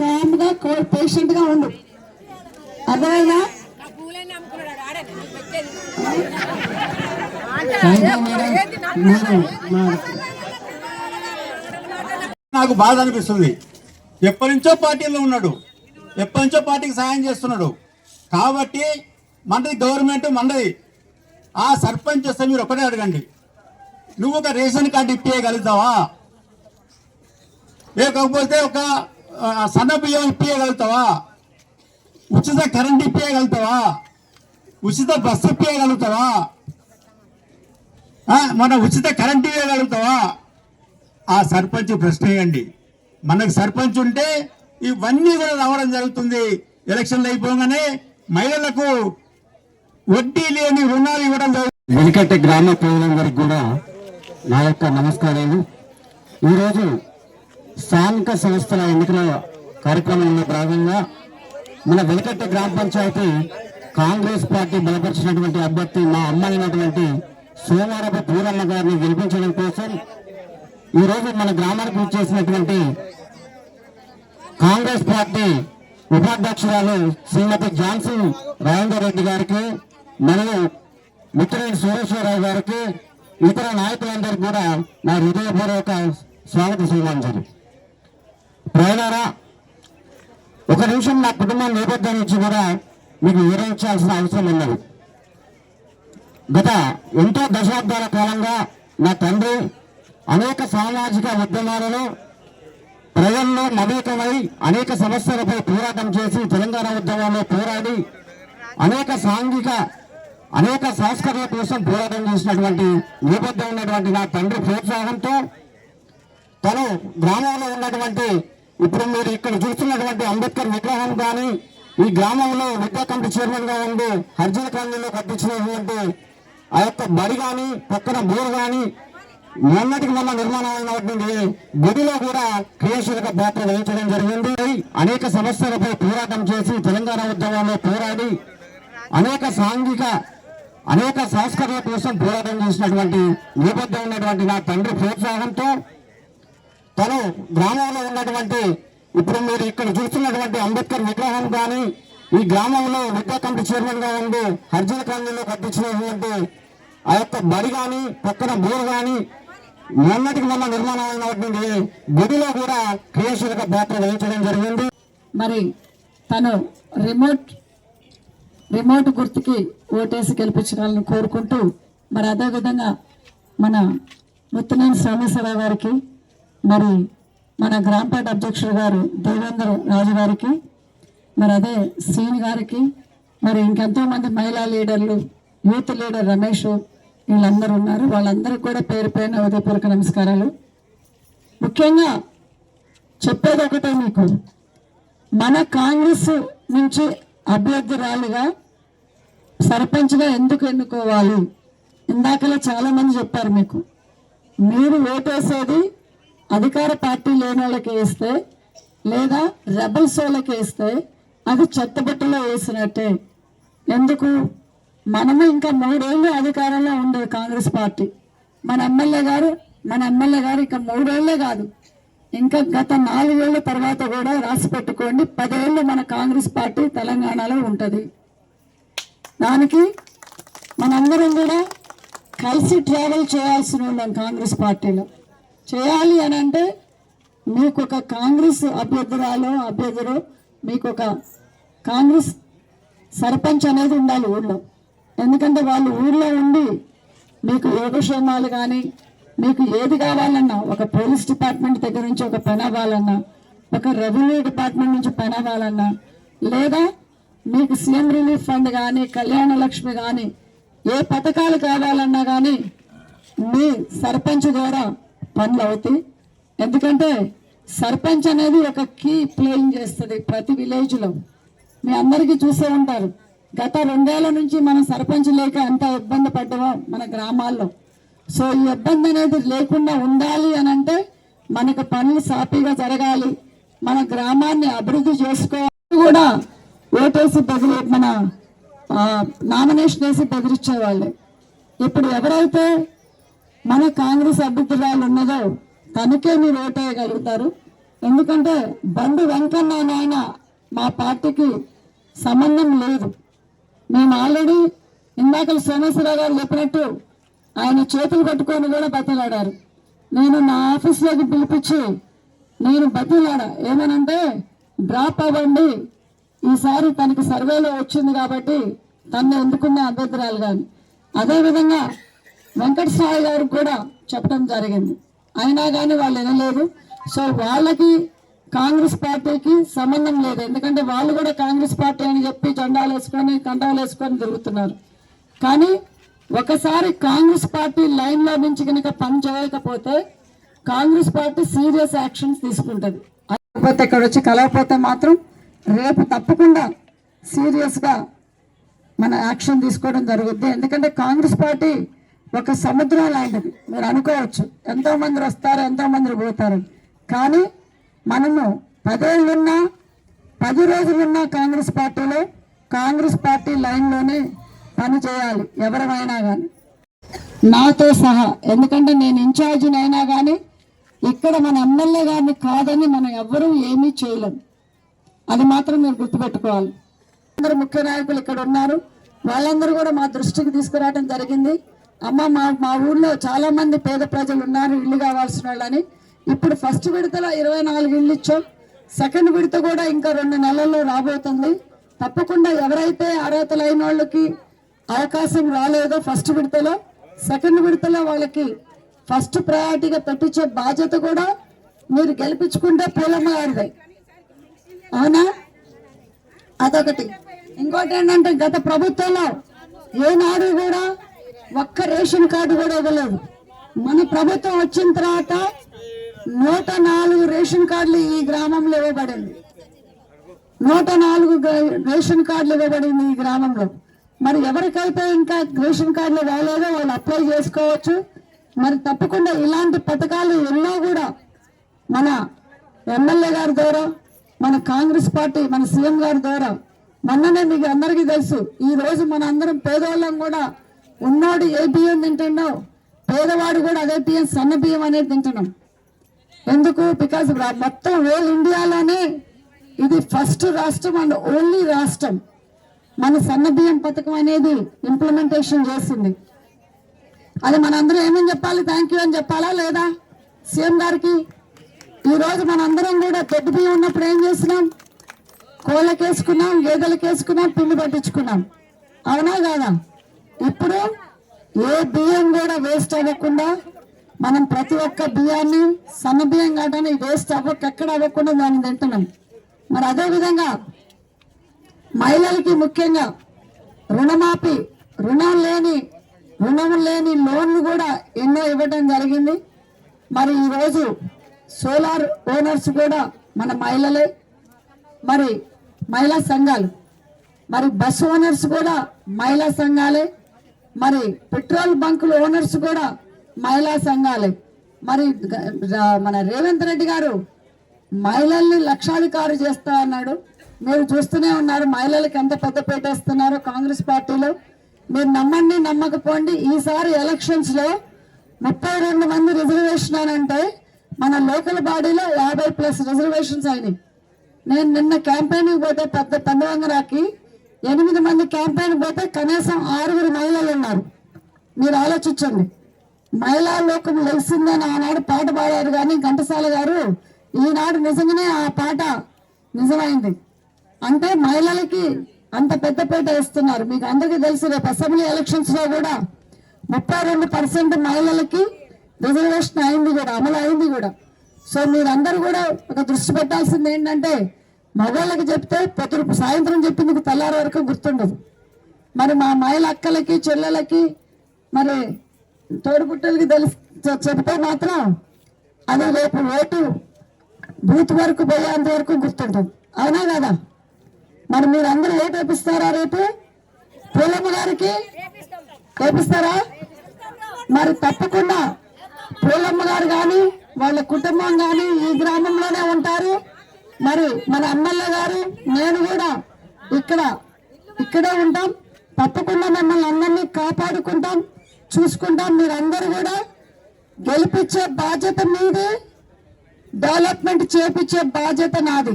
కామ్గా పేషెంట్గా ఉండు. అర్థమైందా? నాకు బాధ అనిపిస్తుంది. ఎప్పటి నుంచో పార్టీలో ఉన్నాడు. ఎప్పటి నుంచో పార్టీకి సహాయం చేస్తున్నాడు. కాబట్టి మనది గవర్నమెంట్ మనది ఆ సర్పంచ్ వస్తే మీరు ఒకటే అడగండి. నువ్వు ఒక రేషన్ కార్డు ఇప్పించగలుగుతావా లేకపోతే ఒక సన్న బియ్యం ఇప్పించగలుగుతావా ఉచిత కరెంట్ ఇప్పించగలుగుతావా ఉచిత బస్సు ఇప్పించగలుగుతావా మన ఉచిత కరెంట్ ఇవ్వగలుగుతావా? ఆ సర్పంచ్ ప్రశ్న వేయండి. మనకు సర్పంచ్ ఉంటే ఇవన్నీ కూడా రావడం జరుగుతుంది. ఎలక్షన్లు అయిపోగానే మహిళలకు వడ్డీ లేని రుణాలు ఇవ్వడం జరుగుతుంది. వెలికట్ట గ్రామ ప్రజలందరికీ కూడా నా యొక్క నమస్కారాలు. ఈరోజు స్థానిక సంస్థల ఎన్నికల కార్యక్రమంలో భాగంగా మన వెలికట్ట గ్రామ పంచాయతీ కాంగ్రెస్ పార్టీ బలపరిచినటువంటి అభ్యర్థి మా అమ్మ అయినటువంటి సోమారపు పూరమ్మ గారిని గెలిపించడం కోసం ఈరోజు మన గ్రామానికి వచ్చేసినటువంటి కాంగ్రెస్ పార్టీ ఉపాధ్యక్షురాలు శ్రీమతి జాన్సన్ రాజేందర్ రెడ్డి గారికి మరియు మిత్రుడు సురేశ్వరరావు గారికి ఇతర నాయకులందరికీ కూడా నా హృదయపూర్వక స్వాగత శ్రీమాంజలి ప్రజలారా ఒక నిమిషం నా కుటుంబం నేపథ్యం నుంచి కూడా మీకు వివరించాల్సిన అవసరం ఉన్నది. గత ఎంతో దశాబ్దాల కాలంగా నా తండ్రి అనేక సామాజిక ఉద్యమాలలో ప్రజల్లో మమేకమై అనేక సమస్యలపై పోరాటం చేసి తెలంగాణ ఉద్యమంలో పోరాడి అనేక సాంఘిక అనేక సంస్కరణల కోసం పోరాటం చేసినటువంటి నేపథ్యం ఉన్నటువంటి నా తండ్రి ప్రోత్సాహంతో తను గ్రామంలో ఉన్నటువంటి ఇప్పుడు మీరు ఇక్కడ చూస్తున్నటువంటి అంబేద్కర్ విగ్రహం కానీ ఈ గ్రామంలో విద్యా కమిటీ చైర్మన్గా ఉండి హర్జన కాలనీలో కట్టించినటువంటి ఆ యొక్క బడి కానీ పక్కన బోర్ కానీ మొన్నటికి మొన్న నిర్మాణం అయినటువంటి గుడిలో కూడా క్రియాశీలక పాత్ర వహించడం జరిగింది. అనేక సమస్యలపై పోరాటం చేసి తెలంగాణ ఉద్యమంలో పోరాడి అనేక సాంఘిక అనేక సంస్కరణల కోసం పోరాటం చేసినటువంటి నేపథ్యం ఉన్నటువంటి నా తండ్రి ప్రోత్సాహంతో తను గ్రామంలో ఉన్నటువంటి ఇప్పుడు మీరు ఇక్కడ చూస్తున్నటువంటి అంబేద్కర్ విగ్రహం కానీ ఈ గ్రామంలో విద్యా కమిటీ చైర్మన్గా ఉండి హర్జన కాలనీలో కట్టించినటువంటి ఆ యొక్క బడి కానీ పక్కన బోర్ కానీ మొన్నటికి మొన్న నిర్మాణం అయినటువంటి గుడిలో కూడా క్రియాశీలక పాత్ర వహించడం జరిగింది. మరి తను రిమోట్ రిమోట్ గుర్తుకి ఓటేసి గెలిపించాలని కోరుకుంటూ మరి అదేవిధంగా మన ముత్తునేని సోమేశ్వరరావు గారికి మరి మన గ్రామపేట అధ్యక్షుడు గారు దేవేంద్ర రాజు గారికి మరి అదే శ్రీని గారికి మరి ఇంకెంతోమంది మహిళా లీడర్లు యూత్ లీడర్ రమేష్ వీళ్ళందరూ ఉన్నారు. వాళ్ళందరికీ కూడా పేరు పైన ఉదయపూర్వక నమస్కారాలు. ముఖ్యంగా చెప్పేది ఒకటే మీకు. మన కాంగ్రెస్ నుంచి అభ్యర్థురాలుగా సర్పంచ్గా ఎందుకు ఎన్నుకోవాలి? ఇందాకలా చాలామంది చెప్పారు మీకు. మీరు ఓటేసేది అధికార పార్టీ లేని వాళ్ళకి వేస్తే లేదా రెబల్స్ వాళ్ళకి వేస్తే అది చెత్తబుట్టలో వేసినట్టే. ఎందుకు? మనము ఇంకా మూడేళ్ళు అధికారంలో ఉండేది కాంగ్రెస్ పార్టీ. మన ఎమ్మెల్యే గారు మన ఎమ్మెల్యే గారు ఇంకా మూడేళ్ళే కాదు. ఇంకా గత నాలుగేళ్ళ తర్వాత కూడా రాసి పెట్టుకోండి పదేళ్ళు మన కాంగ్రెస్ పార్టీ తెలంగాణలో ఉంటుంది. దానికి మనందరం కూడా కలిసి ట్రావెల్ చేయాల్సి ఉన్నాం కాంగ్రెస్ పార్టీలో. చేయాలి అని అంటే మీకు ఒక కాంగ్రెస్ అభ్యర్థురాలు అభ్యర్థులు మీకు ఒక కాంగ్రెస్ సర్పంచ్ అనేది ఉండాలి ఊళ్ళో. ఎందుకంటే వాళ్ళు ఊళ్ళో ఉండి మీకు యోగక్షేమాలు కానీ మీకు ఏది కావాలన్నా ఒక పోలీస్ డిపార్ట్మెంట్ దగ్గర నుంచి ఒక పని అవ్వాలన్నా ఒక రెవెన్యూ డిపార్ట్మెంట్ నుంచి పని అవ్వాలన్నా లేదా మీకు సీఎం రిలీఫ్ ఫండ్ కానీ కళ్యాణ లక్ష్మి కానీ ఏ పథకాలు కావాలన్నా కానీ మీ సర్పంచ్ ద్వారా పనులు అవుతాయి. ఎందుకంటే సర్పంచ్ అనేది ఒక కీ ప్లేయింగ్ చేస్తుంది ప్రతి విలేజ్లో మీ అందరికీ చూసే ఉంటారు. గత రెండేళ్ళ నుంచి మనం సర్పంచ్ లేక ఎంత ఇబ్బంది పడ్డామో మన గ్రామాల్లో. సో ఈ ఇబ్బంది అనేది లేకుండా ఉండాలి అని అంటే మనకు పనులు సాఫీగా జరగాలి. మన గ్రామాన్ని అభివృద్ధి చేసుకోవాలి కూడా ఓటేసి బదిలి మన నామినేషన్ వేసి బెదిరించేవాళ్ళే. ఇప్పుడు ఎవరైతే మన కాంగ్రెస్ అభ్యర్థురాలు ఉన్నదో తనకే మీరు ఓటేయగలుగుతారు. ఎందుకంటే బండి వెంకన్న నాయన ఆయన మా పార్టీకి సంబంధం లేదు. మేము ఆల్రెడీ ఇందాక సోమేశ్వరరావు గారు చెప్పినట్టు ఆయన చేతులు పట్టుకొని కూడా బతిలాడారు. నేను నా ఆఫీస్లోకి పిలిపించి నేను బతిలాడా? ఏమనంటే డ్రాప్ అవ్వండి. ఈసారి తనకి సర్వేలో వచ్చింది కాబట్టి తను ఎందుకున్న అభ్యర్థురాలు కానీ అదేవిధంగా వెంకట సాయి గారికి కూడా చెప్పడం జరిగింది. అయినా కానీ వాళ్ళు వినలేదు. సో వాళ్ళకి కాంగ్రెస్ పార్టీకి సంబంధం లేదు. ఎందుకంటే వాళ్ళు కూడా కాంగ్రెస్ పార్టీ అని చెప్పి జెండాలు వేసుకొని కండాలు వేసుకొని తిరుగుతున్నారు. కానీ ఒకసారి కాంగ్రెస్ పార్టీ లైన్లో నుంచి కనుక పని చేయకపోతే కాంగ్రెస్ పార్టీ సీరియస్ యాక్షన్స్ తీసుకుంటుంది. కాకపోతే ఇక్కడ వచ్చి కలవకపోతే మాత్రం రేపు తప్పకుండా సీరియస్గా మన యాక్షన్ తీసుకోవడం జరుగుద్ది. ఎందుకంటే కాంగ్రెస్ పార్టీ ఒక సముద్రం లాంటిది. మీరు అనుకోవచ్చు ఎంతో మంది వస్తారు ఎంతో మంది పోతారు. కానీ మనము పదేళ్ళున్నా పది రోజులున్నా కాంగ్రెస్ పార్టీలో కాంగ్రెస్ పార్టీ లైన్లోనే పని చేయాలి ఎవరమైనా కానీ నాతో సహా ఎందుకంటే నేను ఇన్ఛార్జిని అయినా కానీ ఇక్కడ మన ఎమ్మెల్యే గారిని కాదని మనం ఎవ్వరూ ఏమీ చేయలేము. అది మాత్రం మీరు గుర్తుపెట్టుకోవాలి. అందరు ముఖ్య నాయకులు ఇక్కడ ఉన్నారు. వాళ్ళందరూ కూడా మా దృష్టికి తీసుకురావడం జరిగింది. అమ్మ మా మా ఊర్లో చాలామంది పేద ప్రజలు ఉన్నారు ఇల్లు కావాల్సిన వాళ్ళని. ఇప్పుడు ఫస్ట్ విడతలో ఇరవై నాలుగు ఇల్లు ఇచ్చాం. సెకండ్ విడత కూడా ఇంకా రెండు నెలల్లో రాబోతుంది. తప్పకుండా ఎవరైతే అర్హత లేని వాళ్ళకి అవకాశం రాలేదో ఫస్ట్ విడతలో సెకండ్ విడతలో వాళ్ళకి ఫస్ట్ ప్రయారిటీగా పెట్టించే బాధ్యత కూడా మీరు గెలిపించుకుంటే పూలమ్మ గారిదే. అవునా? అదొకటి. ఇంకోటి ఏంటంటే గత ప్రభుత్వంలో ఏనాడు కూడా ఒక్క రేషన్ కార్డు కూడా ఇవ్వలేదు. మన ప్రభుత్వం వచ్చిన తర్వాత నూట నాలుగు రేషన్ కార్డులు ఈ గ్రామంలో ఇవ్వబడింది. నూట నాలుగు రేషన్ కార్డులు ఇవ్వబడింది ఈ గ్రామంలో. మరి ఎవరికైతే ఇంకా రేషన్ కార్డులు రాలేదో వాళ్ళు అప్లై చేసుకోవచ్చు. మరి తప్పకుండా ఇలాంటి పథకాలు ఎన్నో కూడా మన ఎమ్మెల్యే గారి ద్వారా మన కాంగ్రెస్ పార్టీ మన సీఎం గారి ద్వారా మొన్ననే మీకు అందరికీ తెలుసు ఈ రోజు మన అందరం పేదవాళ్ళం కూడా ఉన్నాడు ఏ బియ్యం తింటున్నావు? పేదవాడు కూడా అదే బియ్యం సన్న బియ్యం అనేది తింటున్నాం. ఎందుకు? బికాజ్ మొత్తం ఓల్ ఇండియాలోనే ఇది ఫస్ట్ రాష్ట్రం అండ్ ఓన్లీ రాష్ట్రం. మన సన్న బియ్యం పథకం అనేది ఇంప్లిమెంటేషన్ చేసింది. అది మనందరం ఏమని చెప్పాలి? థ్యాంక్ యూ అని చెప్పాలా లేదా? సీఎం గారికి? ఈరోజు మనందరం కూడా పెద్ద బియ్యం ఉన్నప్పుడు ఏం చేసినాం కోళ్ళకేసుకున్నాం గేదెలకేసుకున్నాం పిండి పట్టించుకున్నాం. అవునా కాదా? ఇప్పుడు ఏ బియ్యం కూడా వేస్ట్ అవ్వకుండా మనం ప్రతి ఒక్క బియ్యాన్ని సన్న బియ్యం కాదని వేస్ట్ అవ్వక ఎక్కడ అవ్వకుండా దాన్ని తింటున్నాం. మరి అదే విధంగా మహిళలకి ముఖ్యంగా రుణమాఫీ రుణం లేని రుణం లేని లోన్లు కూడా ఎన్నో ఇవ్వడం జరిగింది. మరి ఈరోజు సోలార్ ఓనర్స్ కూడా మన మహిళలే. మరి మహిళా సంఘాలు మరి బస్ ఓనర్స్ కూడా మహిళా సంఘాలే. మరి పెట్రోల్ బంకుల ఓనర్స్ కూడా మహిళా సంఘాలే. మరి మన రేవంత్ రెడ్డి గారు మహిళల్ని లక్షాధికారు చేస్తా అన్నాడు. మీరు చూస్తూనే ఉన్నారు మహిళలకు ఎంత పెద్ద పెట్టేస్తున్నారో కాంగ్రెస్ పార్టీలో. మీరు నమ్మండి నమ్మకపోండి. ఈసారి ఎలక్షన్స్లో ముప్పై రెండు మంది రిజర్వేషన్ అని అంటే మన లోకల్ బాడీలో యాభై ప్లస్ రిజర్వేషన్స్ అయినాయి. నేను నిన్న క్యాంపెయిన్కి పోతే పెద్ద పండుగరాకి ఎనిమిది మంది క్యాంపెయిన్ పోతే కనీసం ఆరుగురు మహిళలు ఉన్నారు. మీరు ఆలోచించండి. మహిళా లోకం లేచిందని ఆనాడు పాట పాడారు కానీ ఘంటసాల గారు ఈనాడు నిజంగానే ఆ పాట నిజమైంది. అంటే మహిళలకి అంత పెద్ద పీట వేస్తున్నారు. మీకు అందరికీ తెలుసు రేపు అసెంబ్లీ ఎలక్షన్స్లో కూడా ముప్పై రెండు పర్సెంట్ మహిళలకి రిజర్వేషన్ అయింది కూడా అమలు అయింది కూడా. సో మీరందరూ కూడా ఒక దృష్టి పెట్టాల్సింది ఏంటంటే మగవాళ్ళకి చెప్తే పొద్దు సాయంత్రం చెప్పింది తెల్లారి వరకు గుర్తుండదు. మరి మా మహిళ అక్కలకి చెల్లెలకి మరి తోడుపుట్టలకి తెలిసి చెప్తే మాత్రం అది రేపు ఓటు బూత్ వరకు పోయేంత వరకు గుర్తుంటుంది అవునా కదా? మరి మీరు అందరూ ఓటు వేపిస్తారా రేపు? పూలమ్మ గారికి వేపిస్తారా? మరి తప్పకుండా పూలమ్మ గారు కానీ వాళ్ళ కుటుంబం కానీ ఈ గ్రామంలోనే ఉంటారు. మరి మన ఎమ్మెల్యే గారు నేను కూడా ఇక్కడ ఇక్కడే ఉంటాం. తప్పకుండా మిమ్మల్ని అందరినీ కాపాడుకుంటాం చూసుకుంటాం. మీరందరూ కూడా గెలిపించే బాధ్యత మీదే డెవలప్మెంట్ చేపించే బాధ్యత నాది.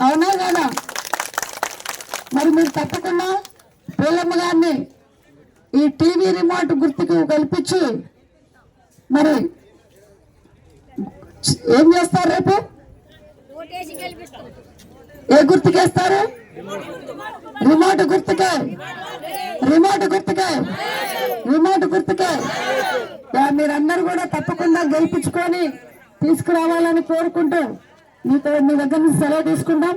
అవునా కదా? మరి మీరు తప్పకుండా పూలమ్మ గారిని ఈ టీవీ రిమోట్ గుర్తుకు కల్పించి మరి ఏం చేస్తారు రేపు? ఏ గుర్తుకేస్తారు? రిమోట్ గుర్తుకే. రిమోట్ గుర్తుకే. రిమోట్ గుర్తుకే. యా, మీరందరూ కూడా తప్పకుండా గెలిపించుకొని తీసుకురావాలని కోరుకుంటూ మీతో మీ దగ్గర నుంచి సెలవు తీసుకుంటాం